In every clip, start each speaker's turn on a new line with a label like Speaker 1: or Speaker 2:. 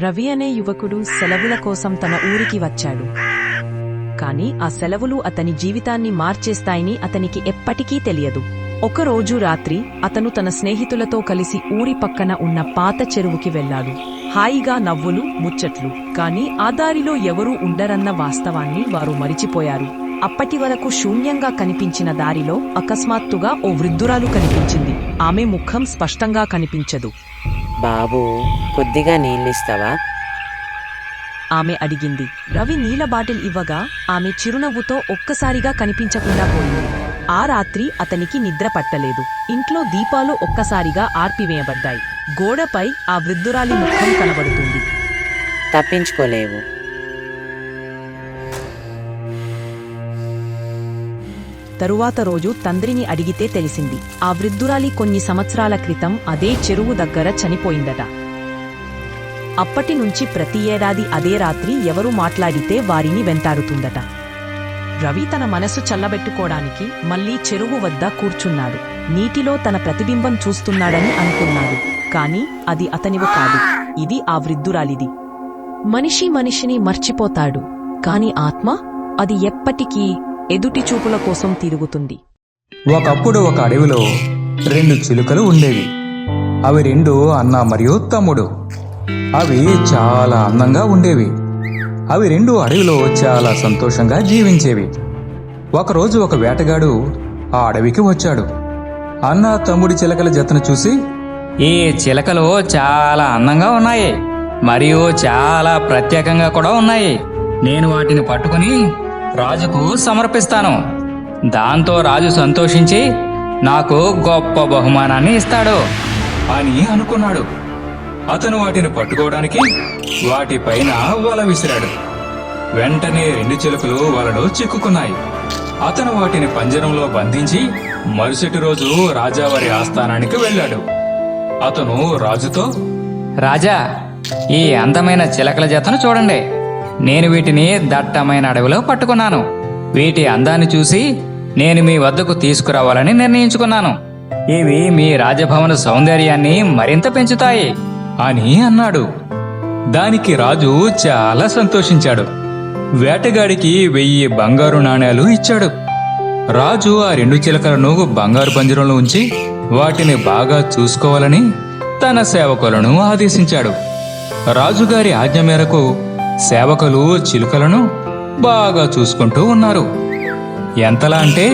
Speaker 1: రవి అనే యువకుడు సెలవుల కోసం తన ఊరికి వచ్చాడు. కాని ఆ సెలవులు అతని జీవితాన్ని మార్చేస్తాయని అతనికి ఎప్పటికీ తెలియదు. ఒకరోజు రాత్రి అతను తన స్నేహితులతో కలిసి ఊరి పక్కన ఉన్న పాత చెరువుకి వెళ్ళాడు హాయిగా నవ్వులు ముచ్చట్లు. కాని ఆ దారిలో ఎవరూ ఉండరన్న వాస్తవాన్ని వారు మరిచిపోయారు. అప్పటి వరకు శూన్యంగా కనిపించిన దారిలో అకస్మాత్తుగా ఓ వృద్ధురాలు కనిపించింది. ఆమె ముఖం స్పష్టంగా కనిపించదు.
Speaker 2: బాబు కొద్దిగా నీళ్ళిస్తావా?
Speaker 1: ఆమె అడిగింది. రవి నీల బాటిల్ ఇవ్వగా ఆమె చిరునవ్వుతో ఒక్కసారిగా కనిపించకుండా పోయింది. ఆ రాత్రి అతనికి నిద్ర పట్టలేదు. ఇంట్లో దీపాలు ఒక్కసారిగా ఆర్పివేయబడ్డాయి. గోడపై ఆ వృద్ధురాలి ముఖం కనబడుతుంది.
Speaker 2: తప్పించుకోలేవు.
Speaker 1: తరువాత రోజు తండ్రిని అడిగితే తెలిసింది ఆ వృద్ధురాలి కొన్ని సంవత్సరాల క్రితం అదే చెరువు దగ్గర చనిపోయిందట. అప్పటి నుంచి ప్రతి ఏడాది అదే రాత్రి ఎవరు మాట్లాడితే వారిని వెంటాడుతుందట. రవి తన మనసు చల్లబెట్టుకోవడానికి మళ్ళీ చెరువు వద్ద కూర్చున్నాడు. నీటిలో తన ప్రతిబింబం చూస్తున్నాడని అనుకున్నాడు. కాని అది అతనివు కాదు. ఇది ఆ వృద్ధురాలిది. మనిషి మనిషిని మర్చిపోతాడు. కాని ఆత్మ అది ఎప్పటికీ ఎదుటి చూపుల కోసం తిరుగుతుంది.
Speaker 3: ఒకప్పుడు ఒక అడవిలో రెండు చిలుకలు ఉండేవి. అవి రెండు అన్న మరియు తమ్ముడు. అవి చాలా అందంగా ఉండేవి. అవి రెండు అడవిలో చాలా సంతోషంగా జీవించేవి. ఒకరోజు ఒక వేటగాడు ఆ అడవికి వచ్చాడు. అన్న తమ్ముడి చిలకల జతను చూసి
Speaker 4: ఈ చిలకలు చాలా అందంగా ఉన్నాయి. మరియు చాలా ప్రత్యేకంగా కూడా ఉన్నాయి. నేను వాటిని పట్టుకుని రాజుకు సమర్పిస్తాను. దాంతో రాజు సంతోషించి నాకు గొప్ప బహుమానాన్ని ఇస్తాడు.
Speaker 3: అని అనుకున్నాడు. అతను వాటిని పట్టుకోవడానికి వాటిపైన వల విసిరాడు. వెంటనే రెండు చిలుకలు వలలో చిక్కుకున్నాయి. అతను వాటిని పంజరంలో బంధించి మరుసటి రోజు రాజావారి ఆస్థానానికి వెళ్ళాడు. అతను రాజుతో
Speaker 4: రాజా ఈ అందమైన చిలకల జతను చూడండి. నేను వీటిని దట్టమైన అడవిలో పట్టుకున్నాను. వీటి అందాన్ని చూసి నేను మీ వద్దకు తీసుకురావాలని నిర్ణయించుకున్నాను. ఇవి మీ రాజభవన సౌందర్యాన్ని మరింత పెంచుతాయి
Speaker 3: అని అన్నాడు. దానికి రాజు చాలా సంతోషించాడు. వేటగాడికి వెయ్యి బంగారు నాణేలు ఇచ్చాడు. రాజు ఆ రెండు చిలకలను బంగారు పంజరంలో ఉంచి వాటిని బాగా చూసుకోవాలని తన సేవకులను ఆదేశించాడు. రాజుగారి ఆజ్ఞ మేరకు సేవకులు చిలుకలను బాగా చూసుకుంటూ ఉన్నారు. ఎంతలా అంటే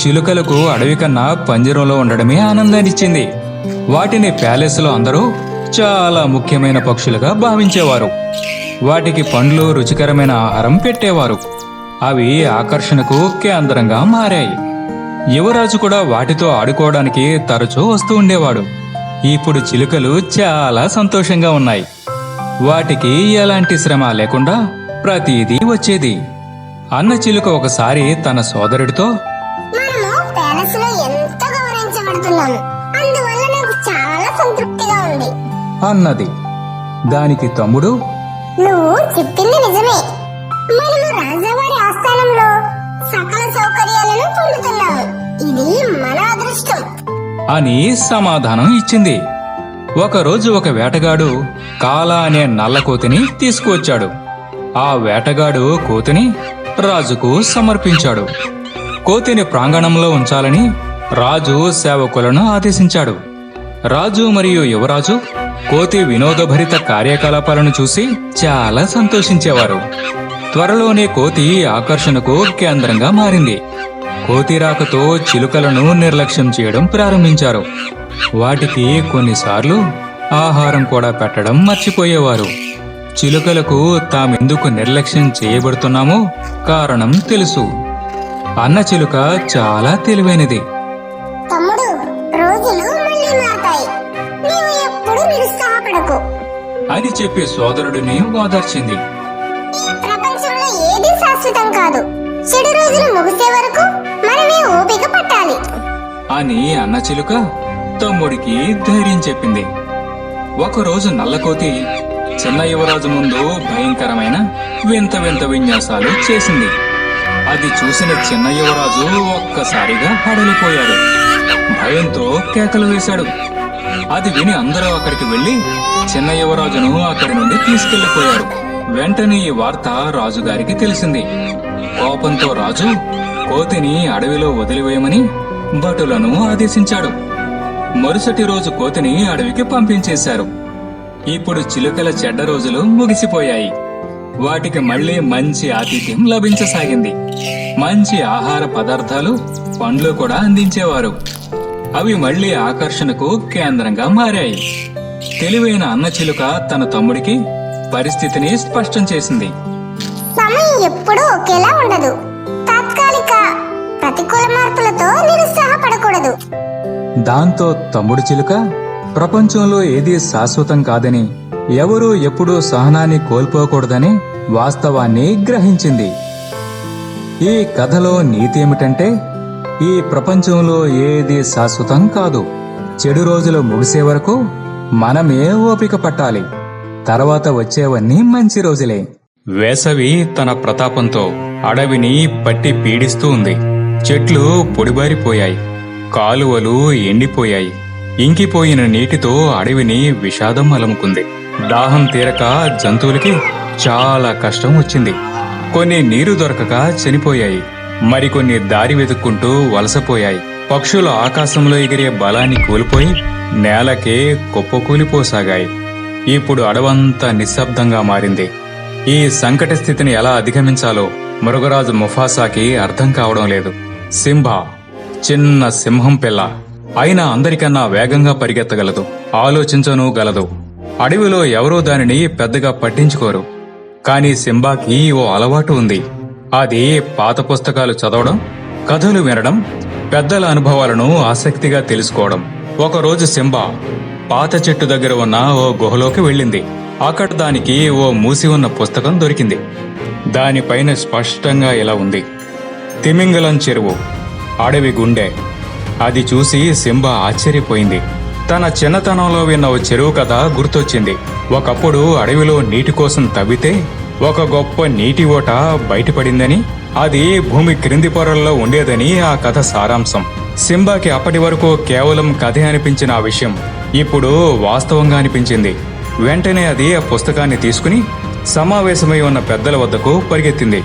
Speaker 3: చిలుకలకు అడవి కన్నా పంజరంలో ఉండడమే ఆనందాన్నిచ్చింది. వాటిని ప్యాలెస్లో అందరూ చాలా ముఖ్యమైన పక్షులుగా భావించేవారు. వాటికి పండ్లు రుచికరమైన ఆహారం పెట్టేవారు. అవి ఆకర్షణకు కేంద్రంగా మారాయి. యువరాజు కూడా వాటితో ఆడుకోవడానికి తరచూ వస్తూ ఉండేవాడు. ఇప్పుడు చిలుకలు చాలా సంతోషంగా ఉన్నాయి. వాటికి ఎలాంటి శ్రమ లేకుండా ప్రతిదీ వచ్చేది. అన్న చిలుక ఒకసారి తన సోదరుడితో అన్నది. దానికి తమ్ముడు
Speaker 5: నువ్వు చెప్పింది నిజమే. మనము రాజావారి ఆస్థానంలో సకల సౌకర్యాలను పొందుతున్నాము ఇది మన అదృష్టం.
Speaker 3: అని సమాధానం ఇచ్చింది. ఒకరోజు ఒక వేటగాడు కాలా అనే నల్ల కోతిని తీసుకువచ్చాడు. ఆ వేటగాడు కోతిని రాజుకు సమర్పించాడు. కోతిని ప్రాంగణంలో ఉంచాలని రాజు సేవకులను ఆదేశించాడు. రాజు మరియు యువరాజు కోతి వినోదభరిత కార్యకలాపాలను చూసి చాలా సంతోషించేవారు. త్వరలోనే కోతి ఆకర్షణకు కేంద్రంగా మారింది. కోతి రాకతో చిలుకలను నిర్లక్ష్యం చేయడం ప్రారంభించారు. వాటికి కొన్నిసార్లు ఆహారం కూడా పెట్టడం మర్చిపోయేవారు. చిలుకలకు తామెందుకు నిర్లక్ష్యం చేయబడుతున్నామో కారణం తెలుసు. అన్న చిలుక చాలా తెలివైనది. అని చెప్పి సోదరుడిని ఓదార్చింది.
Speaker 5: ఈ ప్రపంచంలో ఏది శాశ్వతం కాదు. చెడు రోజులు ముగిసే వరకు మనమే ఓపిక పట్టాలి.
Speaker 3: అని అన్న చిలుక తమ్ముడికి ధైర్యం చెప్పింది. ఒకరోజు నల్లకోతి చిన్న యువరాజు ముందు భయంకరమైన వింత వింత విన్యాసాలు చేసింది. అది చూసిన చిన్న యువరాజు ఒక్కసారిగా హడలిపోయాడు. భయంతో కేకలు వేశాడు. అది విని అందరూ అక్కడికి వెళ్ళి చిన్న యువరాజును అక్కడి నుండి తీసుకెళ్ళిపోయారు వెంటనే ఈ వార్త రాజుగారికి తెలిసింది. కోపంతో రాజు కోతిని అడవిలో వదిలివేయమని భటులను ఆదేశించాడు. మరుసటి రోజు కోతిని అడవికి పంపించేశారు. ఇప్పుడు చిలుకల చెడ్డ రోజులు ముగిసిపోయాయి. వాటికి మళ్ళీ మంచి ఆతిథ్యం లభించసాగింది. మంచి ఆహార పదార్థాలు పండ్లు కూడా అందించేవారు. అవి మళ్ళీ ఆకర్షణకు కేంద్రంగా మారాయి. తెలివైన అన్న చిలుక తన తమ్ముడికి పరిస్థితిని స్పష్టం చేసింది.
Speaker 5: సమయం ఎప్పుడూ ఒకేలా ఉండదు. తాత్కాలిక ప్రతికూల మార్పులతో నిరుత్సాహపడకూడదు.
Speaker 3: దాంతో తమ్ముడు చిలుక ప్రపంచంలో ఏదీ శాశ్వతం కాదని ఎవరూ ఎప్పుడూ సహనాన్ని కోల్పోకూడదని వాస్తవాన్ని గ్రహించింది. ఈ కథలో నీతి ఏమిటంటే ఈ ప్రపంచంలో ఏది శాశ్వతం కాదు. చెడు రోజులు ముగిసే వరకు మనమే ఓపిక పట్టాలి. తర్వాత వచ్చేవన్నీ మంచి రోజులే. వేసవి తన ప్రతాపంతో అడవిని పట్టి పీడిస్తూ ఉంది. చెట్లు పొడిబారిపోయాయి. కాలువలు ఎండిపోయాయి. ఇంకిపోయిన నీటితో అడవిని విషాదం అలముకుంది. దాహం తీరక జంతువులకి చాలా కష్టం వచ్చింది. కొన్ని నీరు దొరకక చనిపోయాయి. మరికొన్ని దారి వెతుక్కుంటూ వలసపోయాయి. పక్షులు ఆకాశంలో ఎగిరే బలాన్ని కోల్పోయి నేలకే కుప్పకూలిపోసాగాయి. ఇప్పుడు అడవంతా నిశ్శబ్దంగా మారింది. ఈ సంకట స్థితిని ఎలా అధిగమించాలో మృగరాజు ముఫాసాకి అర్థం కావడం లేదు. సింబా చిన్న సింహం పిల్ల. అయినా అందరికన్నా వేగంగా పరిగెత్తగలదు. ఆలోచించను గలదు. అడవిలో ఎవరూ దానిని పెద్దగా పట్టించుకోరు. కానీ సింబాకి ఓ అలవాటు ఉంది. అది పాత పుస్తకాలు చదవడం కథలు వినడం పెద్దల అనుభవాలను ఆసక్తిగా తెలుసుకోవడం. ఒకరోజు సింబా పాత చెట్టు దగ్గర ఉన్న ఓ గుహలోకి వెళ్ళింది. అక్కడ దానికి ఓ మూసి ఉన్న పుస్తకం దొరికింది. దానిపైన స్పష్టంగా ఇలా ఉంది. తిమింగలం చెరువు. అడవి గుండె. అది చూసి సింబ ఆశ్చర్యపోయింది. తన చిన్నతనంలో విన్న ఓ చెరువు కథ గుర్తొచ్చింది. ఒకప్పుడు అడవిలో నీటి కోసం తవ్వితే ఒక గొప్ప నీటి ఓట బయటపడిందని అది భూమి క్రింది పొరల్లో ఉండేదని ఆ కథ సారాంశం. సింబాకి అప్పటి వరకు కేవలం కథే అనిపించిన ఆ విషయం. ఇప్పుడు వాస్తవంగా అనిపించింది. వెంటనే అది ఆ పుస్తకాన్ని తీసుకుని సమావేశమై ఉన్న పెద్దల వద్దకు పరిగెత్తింది.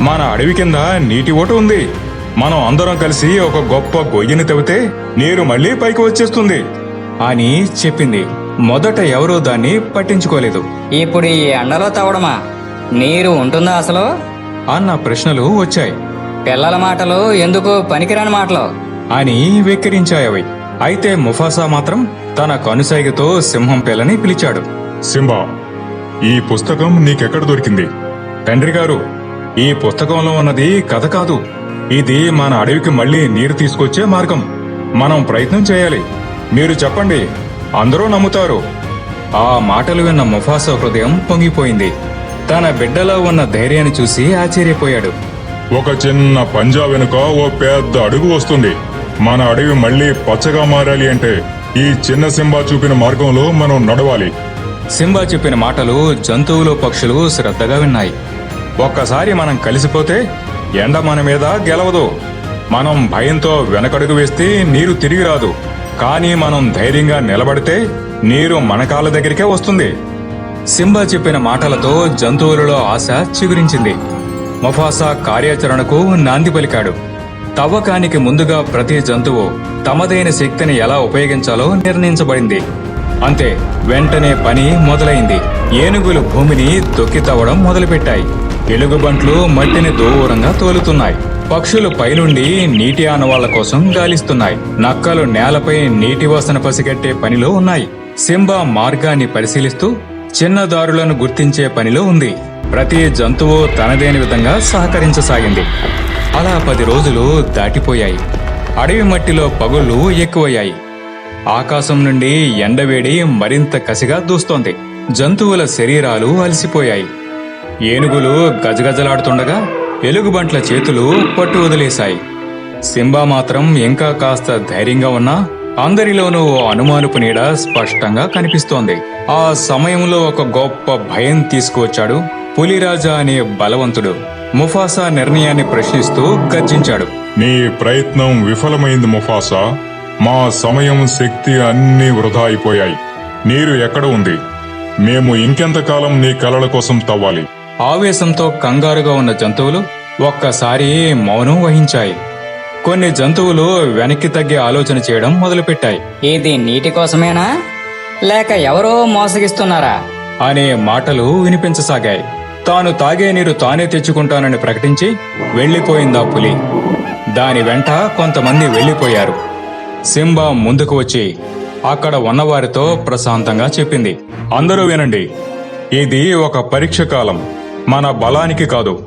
Speaker 3: మన అడవి కింద నీటి ఓట ఉంది. మనం అందరం కలిసి ఒక గొప్ప గొయ్యిని తవ్వితే నీరు మళ్ళీ పైకి వచ్చేస్తుంది అని చెప్పింది. మొదట ఎవరూ దాన్ని పట్టించుకోలేదు.
Speaker 4: ఇప్పుడు ఈ ఎండలో తవ్వడమా? నీరు ఉంటుందా అసలు?
Speaker 3: అన్న ప్రశ్నలు వచ్చాయి.
Speaker 4: పిల్లల మాటలు ఎందుకు పనికిరాని మాటలు?
Speaker 3: అని వెక్కిరించాయవి అయితే ముఫాసా మాత్రం తన కనుసైగతో సింహం పిల్లని పిలిచాడు.
Speaker 6: సింబా ఈ పుస్తకం నీకెక్కడ దొరికింది?
Speaker 3: తండ్రి గారు ఈ పుస్తకంలో ఉన్నది కథ కాదు. ఇది మన అడవికి మళ్ళీ నీరు తీసుకొచ్చే మార్గం. మనం ప్రయత్నం చేయాలి. మీరు చెప్పండి. అందరూ నమ్ముతారు. ఆ మాటలు విన్న ముఫాసా హృదయం పొంగిపోయింది. తన బిడ్డలో ఉన్న ధైర్యాన్ని చూసి ఆశ్చర్యపోయాడు.
Speaker 6: ఒక చిన్న పంజా వెనుక ఓ పెద్ద అడుగు వస్తుంది. మన అడవి మళ్ళీ పచ్చగా మారాలి అంటే ఈ చిన్న సింబా చూపిన మార్గంలో మనం నడవాలి.
Speaker 3: సింబా చెప్పిన మాటలు జంతువులు పక్షులు శ్రద్ధగా విన్నాయి. ఒక్కసారి మనం కలిసిపోతే ఎండ మన మీద గెలవదు. మనం భయంతో వెనకడుగు వేస్తే నీరు తిరిగి రాదు. కానీ మనం ధైర్యంగా నిలబడితే నీరు మన కాళ్ళ దగ్గరికే వస్తుంది. సింబా చెప్పిన మాటలతో జంతువులలో ఆశ చిగురించింది. మొఫాసా కార్యాచరణకు నాంది పలికాడు. తవ్వకానికి ముందుగా ప్రతి జంతువు తమదైన శక్తిని ఎలా ఉపయోగించాలో నిర్ణయించబడింది. అంతే వెంటనే పని మొదలైంది. ఏనుగులు భూమిని తొక్కి తవ్వడం మొదలుపెట్టాయి. ఎలుగుబంట్లు మట్టిని దూరంగా తోలుతున్నాయి. పక్షులు పైనుండి నీటి ఆనవాళ్ళ కోసం గాలిస్తున్నాయి. నక్కలు నేలపై నీటి వాసన పసిగట్టే పనిలో ఉన్నాయి. సింబా మార్గాన్ని పరిశీలిస్తూ చిన్న దారులను గుర్తించే పనిలో ఉంది. ప్రతి జంతువు తనదేని విధంగా సహకరించసాగింది. అలా పది రోజులు దాటిపోయాయి. అడవి మట్టిలో పగుళ్ళు ఎక్కువయ్యాయి. ఆకాశం నుండి ఎండవేడి మరింత కసిగా దూస్తోంది. జంతువుల శరీరాలు అలసిపోయాయి. ఏనుగులు గజగజలాడుతుండగా ఎలుగుబంట్ల చేతులు పట్టు వదిలేశాయి. సింబా మాత్రం ఇంకా కాస్త ధైర్యంగా ఉన్నా అందరిలోనూ ఓ అనుమానపు నీడ స్పష్టంగా కనిపిస్తోంది. ఆ సమయంలో ఒక గొప్ప భయం తీసుకువచ్చాడు పులిరాజా అనే బలవంతుడు. ముఫాసా నిర్ణయాన్ని ప్రశ్నిస్తూ గర్జించాడు.
Speaker 6: నీ ప్రయత్నం విఫలమైంది ముఫాసా. మా సమయం శక్తి అన్నీ వృధా అయిపోయాయి. నీరు ఎక్కడ ఉంది? మేము ఇంకెంతకాలం నీ కలల కోసం తవ్వాలి.
Speaker 3: ఆవేశంతో కంగారుగా ఉన్న జంతువులు ఒక్కసారి మౌనం వహించాయి. కొన్ని జంతువులు వెనక్కి తగ్గే ఆలోచన చేయడం మొదలుపెట్టాయి.
Speaker 4: ఇది నీటి కోసమేనా? లేక ఎవరో మోసగిస్తున్నారా?
Speaker 3: అనే మాటలు వినిపించసాగాయి. తాను తాగే నీరు తానే తెచ్చుకుంటానని ప్రకటించి వెళ్ళిపోయిందా పులి. దాని వెంట కొంతమంది వెళ్ళిపోయారు సింబా ముందుకు వచ్చి అక్కడ ఉన్నవారితో ప్రశాంతంగా చెప్పింది. అందరూ వినండి ఇది ఒక పరీక్ష కాలం. మన బలానికి కాదు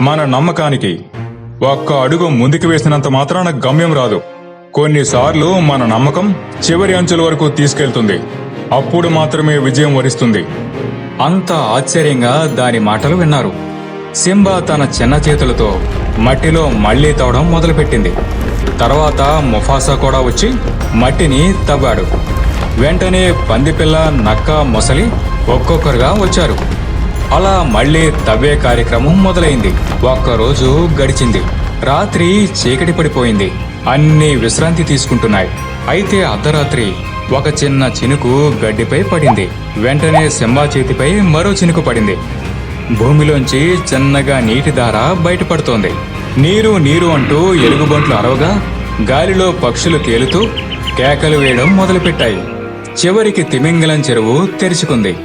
Speaker 3: మన నమ్మకానికి. ఒక్క అడుగు ముందుకు వేసినంత మాత్రాన గమ్యం రాదు. కొన్నిసార్లు మన నమ్మకం చివరి అంచుల వరకు తీసుకెళ్తుంది. అప్పుడు మాత్రమే విజయం వరిస్తుంది. అంత ఆశ్చర్యంగా దాని మాటలు విన్నారు. సింబా తన చిన్న చేతులతో మట్టిలో మళ్ళీ తవ్వడం మొదలుపెట్టింది. తర్వాత ముఫాసా కూడా వచ్చి మట్టిని తవ్వాడు. వెంటనే పందిపిల్ల నక్క మొసలి ఒక్కొక్కరుగా వచ్చారు. అలా మళ్ళీ తవ్వే కార్యక్రమం మొదలైంది. ఒక్కరోజు గడిచింది. రాత్రి చీకటి పడిపోయింది. అన్ని విశ్రాంతి తీసుకుంటున్నాయి. అయితే అర్ధరాత్రి ఒక చిన్న చినుకు గడ్డిపై పడింది. వెంటనే సింబా చేతిపై మరో చినుకు పడింది. భూమిలోంచి చిన్నగా నీటి దార బయటపడుతోంది. నీరు నీరు అంటూ ఎలుగుబంట్లు అరవగా గాలిలో పక్షులు తేలుతూ కేకలు వేయడం మొదలుపెట్టాయి. చివరికి తిమింగలం చెరువు తెరుచుకుంది.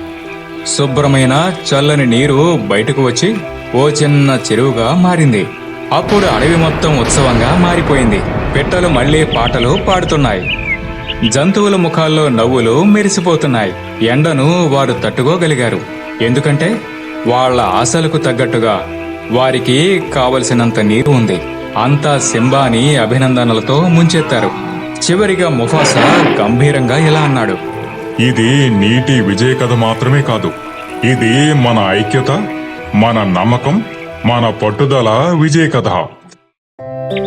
Speaker 3: శుభ్రమైన చల్లని నీరు బయటకు వచ్చి ఓ చిన్న చెరువుగా మారింది. అప్పుడు అడవి మొత్తం ఉత్సవంగా మారిపోయింది. పిట్టలు మళ్ళీ పాటలు పాడుతున్నాయి. జంతువుల ముఖాల్లో నవ్వులు మెరిసిపోతున్నాయి. ఎండను వారు తట్టుకోగలిగారు. ఎందుకంటే వాళ్ళ ఆశలకు తగ్గట్టుగా వారికి కావలసినంత నీరు ఉంది. అంతా సింబాని అభినందనలతో ముంచెత్తారు. చివరిగా ముఫాసా గంభీరంగా ఇలా అన్నాడు.
Speaker 6: ఇది నీటి విజయ కథ మాత్రమే కాదు. ఇది మన ఐక్యత మన నమ్మకం మన పట్టుదల విజయ కథ.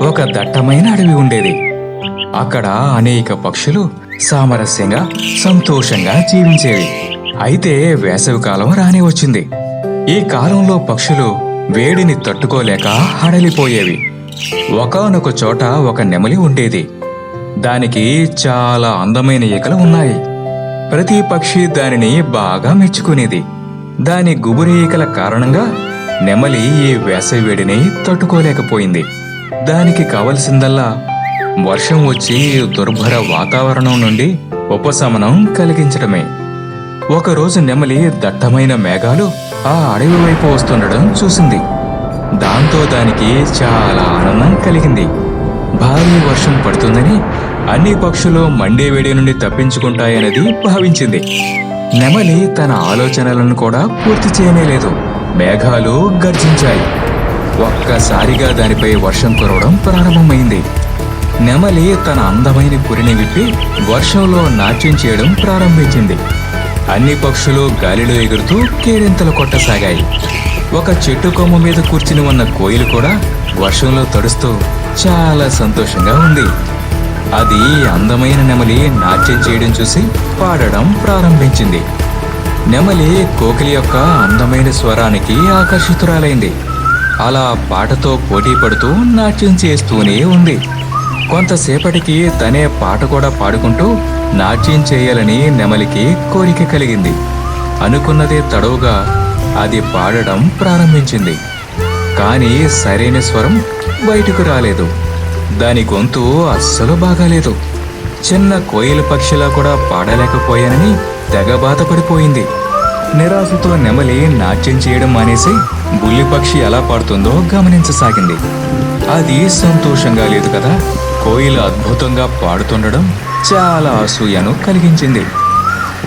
Speaker 3: ఒక దట్టమైన అడవి ఉండేది. అక్కడ అనేక పక్షులు సామరస్యంగా సంతోషంగా జీవించేవి. అయితే వేసవికాలం రాని వచ్చింది. ఈ కాలంలో పక్షులు వేడిని తట్టుకోలేక హడలిపోయేవి. ఒకానొక చోట ఒక నెమలి ఉండేది. దానికి చాలా అందమైన ఈకలు ఉన్నాయి. ప్రతి పక్షి దానిని బాగా మెచ్చుకునేది. దాని గుబురీకల కారణంగా నెమలి ఈ వేసవి వేడిని తట్టుకోలేకపోయింది. దానికి కావలసిందల్లా వర్షం వచ్చి దుర్భర వాతావరణం నుండి ఉపశమనం కలిగించడమే. ఒకరోజు నెమలి దట్టమైన మేఘాలు ఆ అడవి వైపు వస్తుండడం చూసింది. దాంతో దానికి చాలా ఆనందం కలిగింది. భారీ వర్షం పడుతుందని అన్ని పక్షులు మండే వేడి నుండి తప్పించుకుంటాయన్నది భావించింది. నెమలి తన ఆలోచనలను కూడా పూర్తి చేయనేలేదు. మేఘాలు గర్జించాయి. ఒక్కసారిగా దానిపై వర్షం కురవడం ప్రారంభమైంది. నెమలి తన అందమైన పురిని విప్పి వర్షంలో నాట్యం చేయడం ప్రారంభించింది. అన్ని పక్షులు గాలిలో ఎగురుతూ కేరింతలు కొట్టసాగాయి. ఒక చెట్టు కొమ్మ మీద కూర్చుని ఉన్న కోయిలు కూడా వర్షంలో తడుస్తూ చాలా సంతోషంగా ఉంది. అది అందమైన నెమలి నాట్యం చేయడం చూసి పాడడం ప్రారంభించింది. నెమలి కోకిలి యొక్క అందమైన స్వరానికి ఆకర్షితురాలైంది. అలా పాటతో పోటీ పడుతూ నాట్యం చేస్తూనే ఉంది. కొంతసేపటికి తనే పాట కూడా పాడుకుంటూ నాట్యం చేయాలని నెమలికి కోరిక కలిగింది. అనుకున్నదే తడవుగా అది పాడడం ప్రారంభించింది. కానీ సరైన స్వరం బయటకు రాలేదు. దాని గొంతు అస్సలు బాగాలేదు. చిన్న కోయిల పక్షిలా కూడా పాడలేకపోయానని తెగ బాధపడిపోయింది. నిరాశతో నెమలి నాట్యం చేయడం మానేసి బుల్లి పక్షి ఎలా పాడుతుందో గమనించసాగింది. అది సంతోషంగా లేదు కదా. కోయిల అద్భుతంగా పాడుతుండడం చాలా అసూయను కలిగించింది.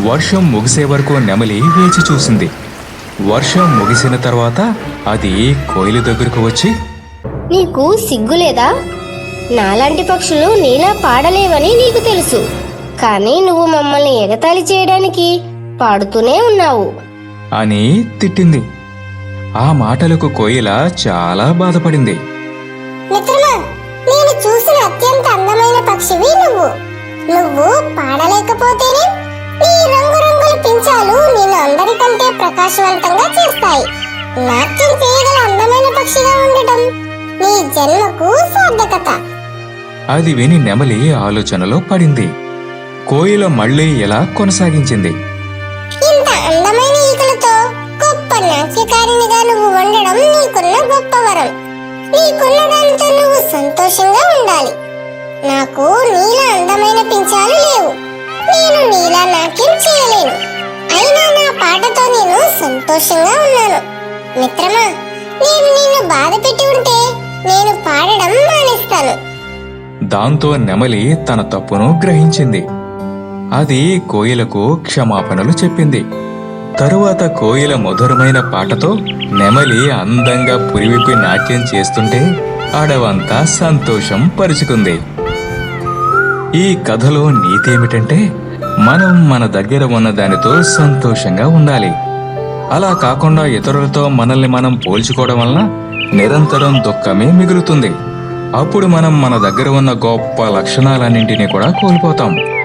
Speaker 3: వర్షం ముగిసే వరకు నెమలి వేచి చూసింది. వర్షం ముగిసిన తర్వాత అది కోయిల దగ్గరకు వచ్చి
Speaker 5: నీకు సిగ్గులేదా? నాలాంటి పక్షులు నీలా పాడలేవని నీకు తెలుసు. కానీ నువ్వు మమ్మల్ని ఎగతాళి చేయడానికి పాడుతూనే ఉన్నావు.
Speaker 3: అని తిట్టింది. ఆ మాటలకు కోయిల చాలా బాధపడింది.
Speaker 5: మిత్రమా నేను చూసిన అత్యంత అందమైన పక్షివి నువ్వు. నువ్వు పాడలేకపోతేనే నీ రంగురంగుల పించాలు నేను అందరికంటే ప్రకాశవంతంగా చేస్తాయి. నాట్యం చేయగల అందమైన పక్షిగా ఉండటం నీ జన్మకు సార్థకత.
Speaker 3: అది విని నెమలి ఆలోచనలో పడింది. కోయిల మళ్ళీ ఇలా కొనసాగించింది?
Speaker 5: ఇంత అందమైన ఈకలతో గొప్ప నాట్యకారినిగా నువ్వు ఉండడం నీకున్న గొప్ప వరం. నీకున్న దానితో నువ్వు సంతోషంగా ఉండాలి. నాకు నీలా అందమైన పించాలు లేవు. నేను నీలా నాట్యం చేయలేను. అయినా నా పాటతో నేను సంతోషంగా ఉన్నాను. మిత్రమా నేను నిన్ను బాధ పెట్టి ఉంటే నేను పాడడం మానేస్తాను.
Speaker 3: దాంతో నెమలి తన తప్పును గ్రహించింది. అది కోయిలకు క్షమాపణలు చెప్పింది. తరువాత కోయిల మధురమైన పాటతో నెమలి అందంగా పురివిపి నాట్యం చేస్తుంటే అడవంతా సంతోషం పరుచుకుంది. ఈ కథలో నీతేమిటంటే మనం మన దగ్గర ఉన్న దానితో సంతోషంగా ఉండాలి. అలా కాకుండా ఇతరులతో మనల్ని మనం పోల్చుకోవడం వలన నిరంతరం దుఃఖమే మిగులుతుంది. అప్పుడు మనం మన దగ్గర ఉన్న గొప్ప లక్షణాలన్నింటినీ కూడా కోల్పోతాం.